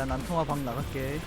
일단 난 통화 방 나갈게.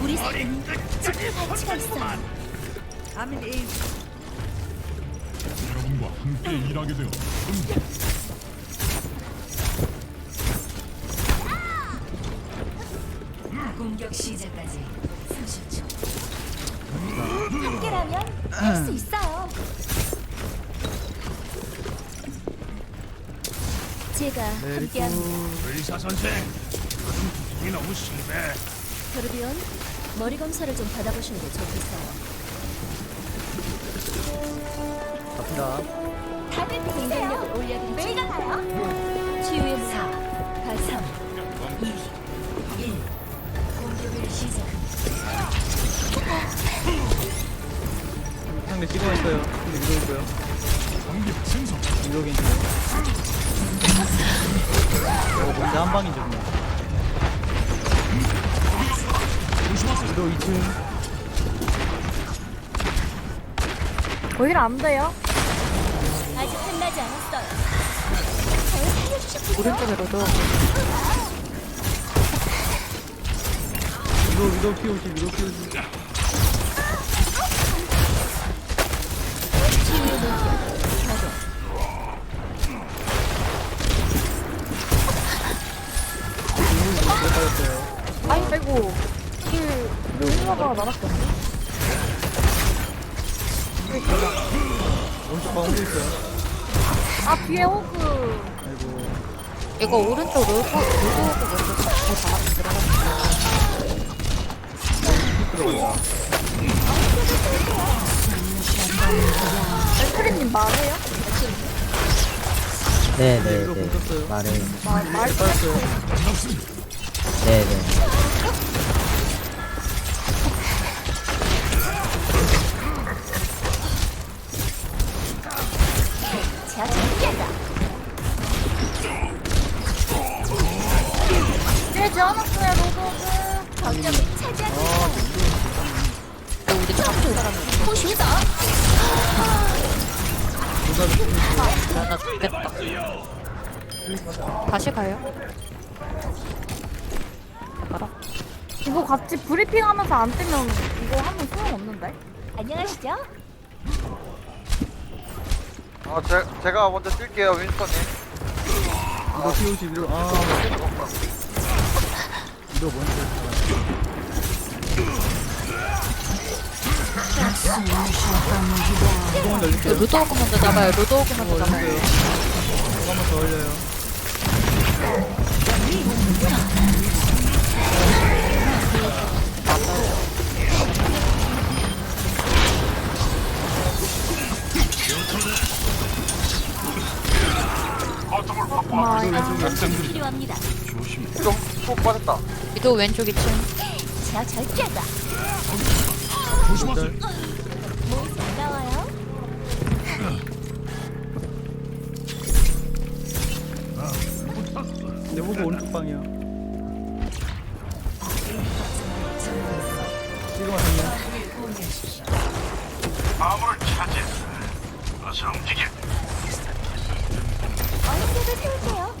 우리 사이는 지킬 가치가 있어요. 여러분과 함께 일하게 되어 기쁩니다. 공격 시작까지 30초. 함께라면 할 수 있어요. 제가. 함께합니다. 의사 선생, 요즘 기분이 너무 심해. 토르비온 머리 검사를 좀 받아보시는 게 좋겠어요. 갑니다. 다들 공격력을 올려드리죠. 매가 가요. 치유의 문 4, 3, 2, 1. 공격을 시작합니다. 상대 찍어 있어요. 근데 위로 있고요. 위로 괜찮아요. 어, 뭔데 한 방이죠, 그냥. 위로 2층. 오히려 안 돼요. 아직 끝나지 않았어요. 오른쪽으로도 위로, 위로 키우시, 위로 키우시. 아이고 길 누군가가 없네. 오른쪽 방 오고 있어요. 아 뒤에 호그. 아이고. 이거 오른쪽 로고 로고 먼저 잡고 잡아 들어가면 들어간다. 엠프리님 말해요? 네네네. 말해요 말 말. 빠졌어요. 네네 죽겠다. 다시 가요. 가라. 이거 같이 브리핑하면서 안 뜨면 이거 하면 소용 없는데? 안녕하시죠? 아, 제, 제가 먼저 뛸게요, 윈스턴님. 위로 키우시, 위로. 아, 위로 먼저. 루도우그 먼저 잡아요. 루도우그 먼저 어, 잡아요. 있어요. 이거 한번 더 올려요. 고마워요. 필요합니다. 좀, 푹 빠졌다. 위도 왼쪽 2층. 제가 절제다. 조심하세요. 뭐 반가워요. 내 보고 오른쪽 방이야. 지금 왔네. 어 세울게요.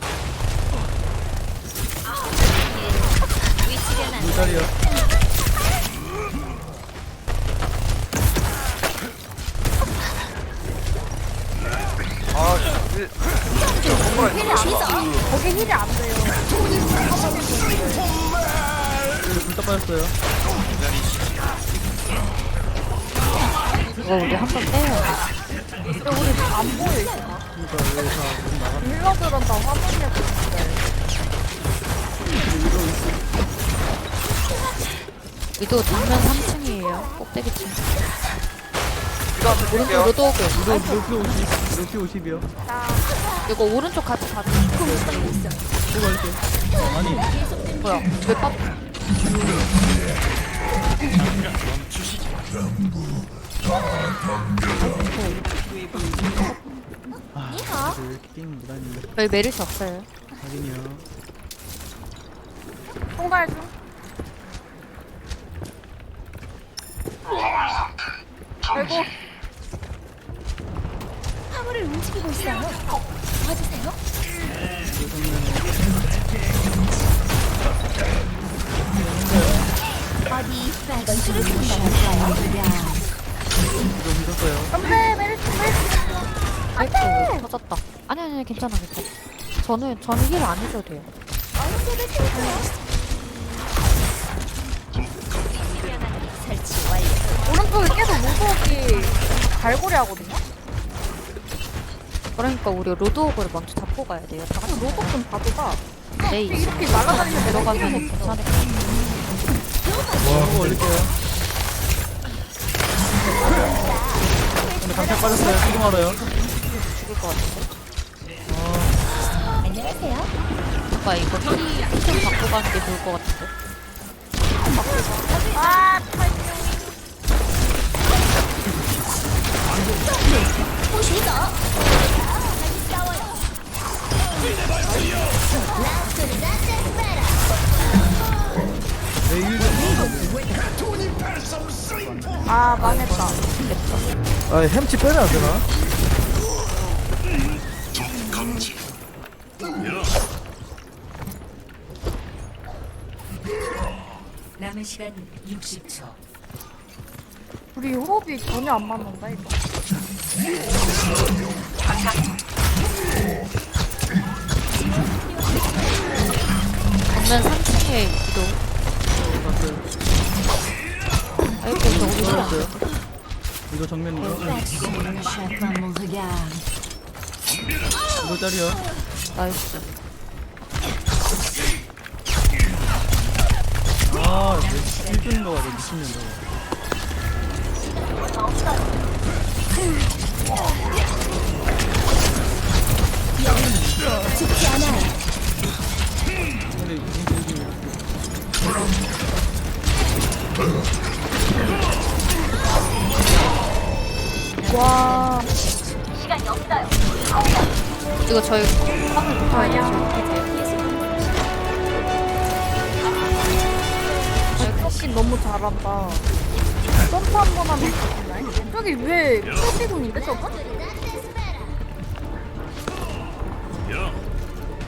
위치 자리야. 아, 일, 힐 아니다. 거기 힐이 안 돼요. 여기 불타 빠졌어요. 이거 우리 한 번 빼요. 근데 우리 안 보여 이거. 그러니까 여기 다 계속 나가. 힐러들은 다 화면에 보는데. 위도 정면 3층이에요. 꼭대기층. 위도한테 오른쪽. 로드 오고. 루피 루피 50 루피 50이요 이거 오른쪽 같이 가자. 이거 할게 아니 뭐야? 왜ปั๊? 아왜 이렇게 게임 못하는데 저희 메르시 없어요. 확인이요 통과해 줘. 아이고 화물을 움직이고 있어요. 도와주세요. 어디 이건 술을 쏜다. 이거 믿었어요 안돼 메리트 메리트. 아이고 터졌다. 아니 아니 괜찮아 괜찮아. 저는 저는 힐 안 해줘도 돼요. 오른쪽에 계속 무속이 갈고리 하거든요. 그러니까 우리 로드 오고를 먼저 잡고 가야 돼요. 다 같이 로봇 좀 봐줘봐. 네 이렇게 날아다니면 내가 들어가면 힐을 못 써. 괜찮을 이거 올릴게요 근데 강착 빠졌어요 수동하러요 죽을 것 같은데. 안녕하세요. 아까 이거 힐좀 갖고 가는 게 좋을 것 같은데. 아 타이밍. 보시죠. 내일 아 망했다. 아 햄치 빼면 안 되나? 남은 시간 60초. 우리 호흡이 전혀 안 맞는다 이거. 정면 3층에 이도. 봤어요 이거 정면이요 이거 짤이요 나이스. 아, 왜 힐주는 거가 왜 미친년다.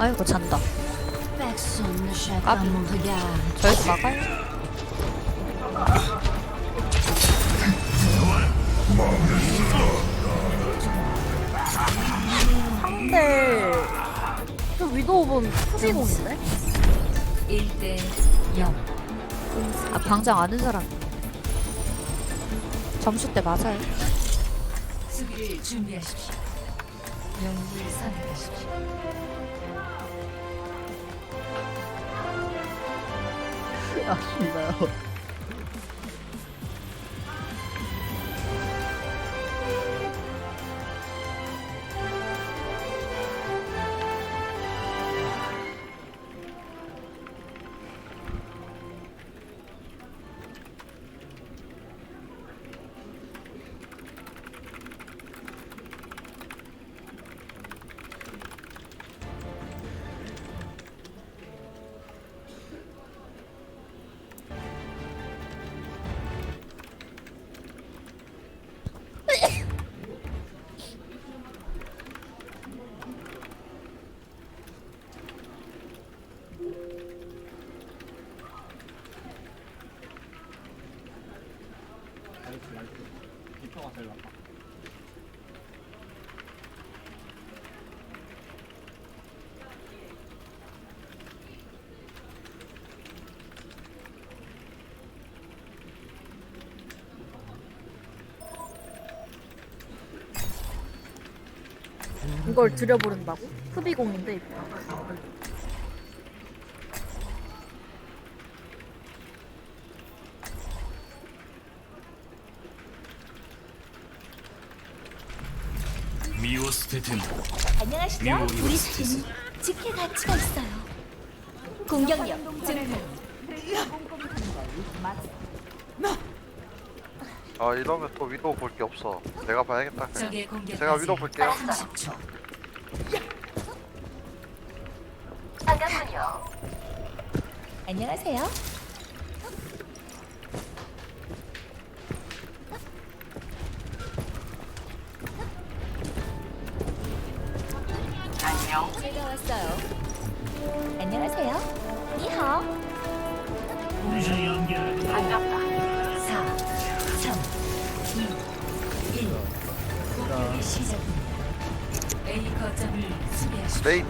아이고 잔다. 까비. 저희도 막아요. 상대 저 위도우분 표지군인데? 1대 0. 아 방장 아는 사람. 점수 때 맞아요. 수비를 준비하십시오. 영웅을 선택하십시오. 아, 씨발. 이걸 들여버린다고? 흡이공인데 이거. 안녕하시죠? 우리 팀 지킬 가치가 있어요. 공격력 증폭. 아 이러면 또 위도 볼 게 없어 내가 봐야겠다 그냥. 적의 제가 위도 볼게요 30초. 안녕하세요.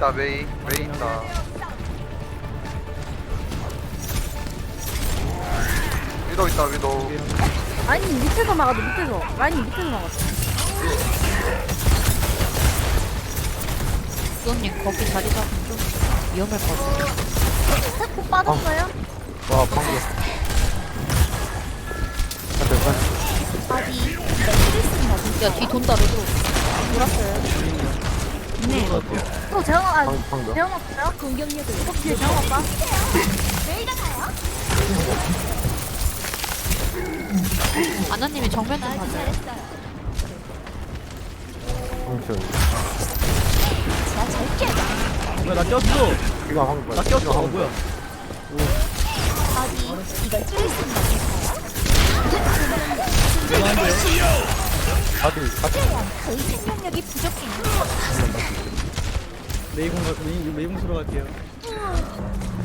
있다 메이. 메이 있다. 위도 있다 위도. 아니 밑에서 막아도 밑에서. 라인이 밑에서 막았어. 수호님 거기 자리 잡으면 좀 위험할 것 같아요. 꼭 빠졌어요? 와 방금. 어디 매트리스나 야뒤 돈다 레도. 또 재원 아 방금 방금 재원 없어요? 공격력을 또 뒤에 재원 없다 아나님이 정면 좀 봐줘요. 잘했어요. 방금. 뭐야 나 꼈어 이거 방금 나 꼈어 어 뭐야 어디 이걸 뚫을 수 있나? 다들 다들 거의 생명력이 부족해. 메이공 가 메이 메이공 쓰러 갈게요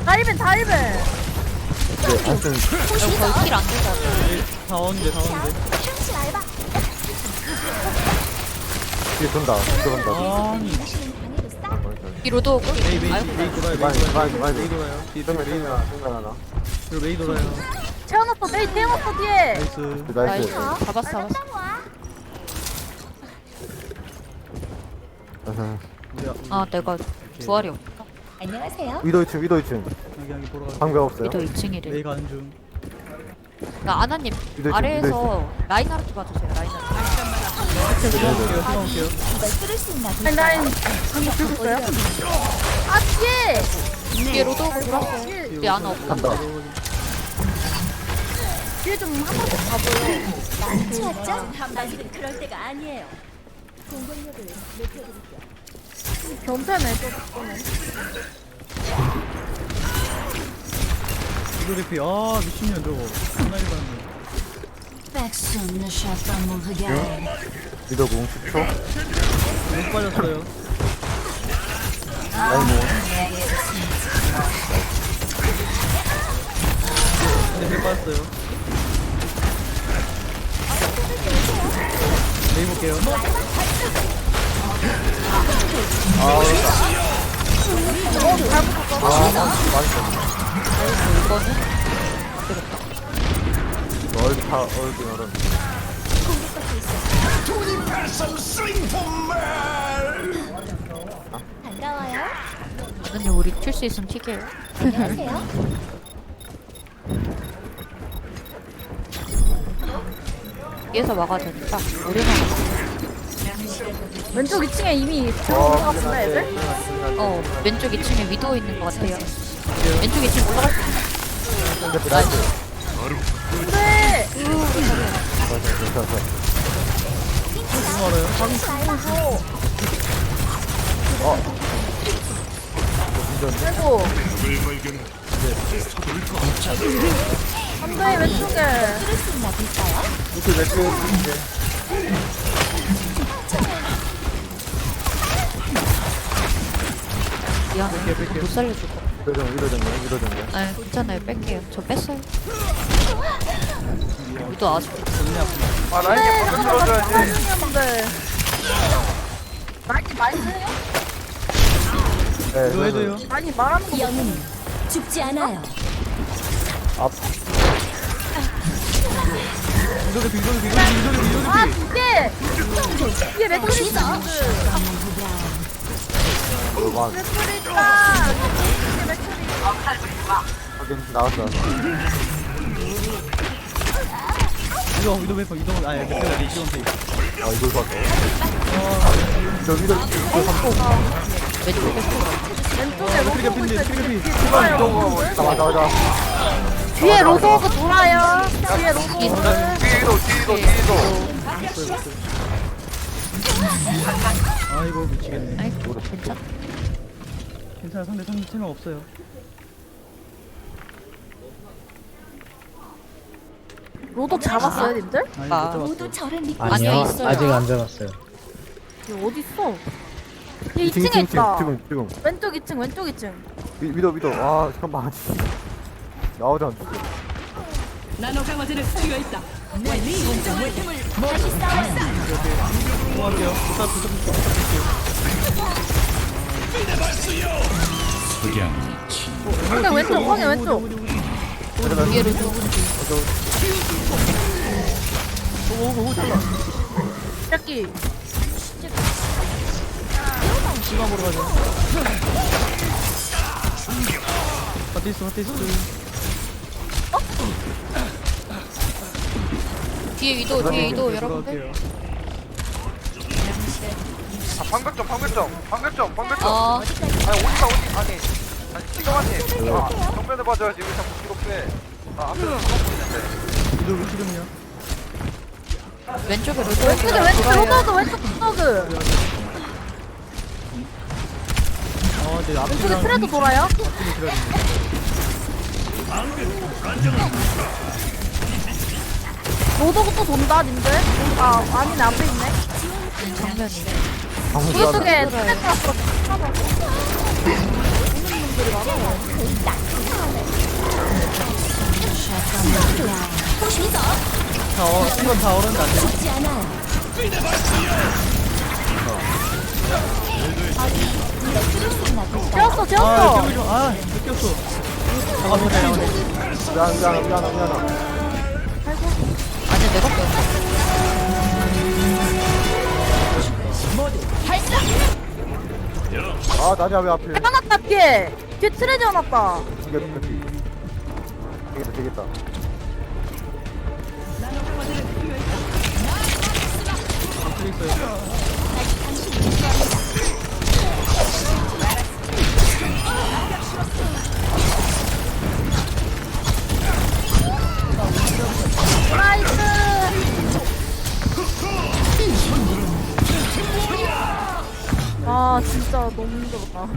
다이벤 다이벤 네 여기 거의 킬안 되잖아. 메이 평시 알바. 뒤에 돈다 아니 싸. 뒤로도 오고. 메이 메이 아유, 메이 돌아요 많이, 메이 많이, 돌아요 많이. 메이 돌아요 뒤에 그러면 메이 생각 생각하나 그리고 메이 돌아요 없어 메이 없어 뒤에 나이스 나이스. 잡았어 잡았어. 아 내가 부활이 없. 안녕하세요. 위도 2층 위도 2층 여기 여기 보러 가 방벽 없어요 위도 2층이래. 메이 가는 중나 아나님 위도 2층 위도 아래에서 라인하르트 봐주세요. 라인하르트. 어디 수고할게요 이걸 뚫을 수 있나? 아니 라인 방금 들고 있어요? 아 뒤에 뒤에 로도 오고 돌았어요. 뒤에 아나 없고. 간다 뒤에 좀한번더 가보여 좋았죠? 아직은 그럴 때가 아니에요. 공격력을 높여드릴게요. 변태네 조금은 이거 대피 아 미친년 저거 Personne ne à mon regard. 위도 공 10초. 못 빠졌어요. 라인 뭐. 근데 메이 빠졌어요. 메이 볼게요 얼타 얼굴 얼음 반가워요. 아나님 우리 튈 수 있으면 튀게요. 안녕하세요. 뒤에서 막아야 되니까 우리만 왼쪽 2층에 이미 들어온 것 같은데 애들? 어 왼쪽 2층에 위도 있는 것 같아요. 왼쪽 2층 올라갈 수. 나이스 근데? 아이고 안돼 왼쪽에 있나? 이렇게 몇 미안해. 못 살려줄 거. 위도 좀 위도 좀 위도 좀아 괜찮아요. 뺄게요. 저 뺐어요. 위도 아직 아 라인이 방금 들어줘야지 많이 많이 해요? 네 이거 해도요 많이 말하는 거 영웅 죽지 않아요. 앞 이거 대피 이거 대피 이거 대피 이거 대피 이거 아 대피 뒤에 뒤에 맥클이 있어 로만 맥클이 확인 나왔어 나왔어 이거 이거 왼쪽 이거 아니 맥크리 아니 이거 왼쪽 아 이걸 봤어 저 위도 이거 삼성 왼쪽에 로드 핀데 있어. 맥크리 핀. 아 맞아 맞아. 뒤에 로드오그 돌아요. 뒤에 로드오그. 뒤로 뒤로 뒤로. 아이고 미치겠네. 아이고 괜찮아 괜찮아. 상대 상대 체력 없어요. 로드 잡았어요, 님들? 아니 못 아. 잡았어 저를 믿고 아니요. 있어요. 아직 안얘 어디 있어? 얘 2층에 있다. 지금 지금 왼쪽 2층, 왼쪽 2층. 위- 위도 위도. 아 잠깐만. 나오자. 공할게요? 부탁 부탁 근데 왼쪽, 황해 왼쪽. 뒤에로 좀 오오오 잘라 새끼. 시간 보러 가자 바티스 바티스 뒤에 위도 뒤에 위도 여러분들 방백점 방백점 방백점 방백점 어 아니 오지마 오지 아니 아니 시동아님 아 정면을 봐줘야지 왜 자꾸 뒤로 빼아 앞에서 있는데 이거 위치는요 왼쪽에 로드 왼쪽에 왼쪽 로드오그, 왼쪽. 어네 왼쪽에 트레도 돌아요. 앞뒤로 들어야 로드오그 또 돈다, 님들. 아, 아니네, 앞에 있네. 정면이 네 뒤에 쪽에 트레 돌았어. 다 어, 이건 다 얼었는데 안 않아요. 지웠어, 아 지웠어. 깨우지 마아 느꼈어 잠깐만 잠깐만 미안 미안 미안 미안 아니 내가 뺐어 아 나냐 왜 앞에 하나다 피해. 뒤에 트레 지어놨다. 되겠다 되겠다 되겠다 나이스. 아 진짜 너무 힘들었다.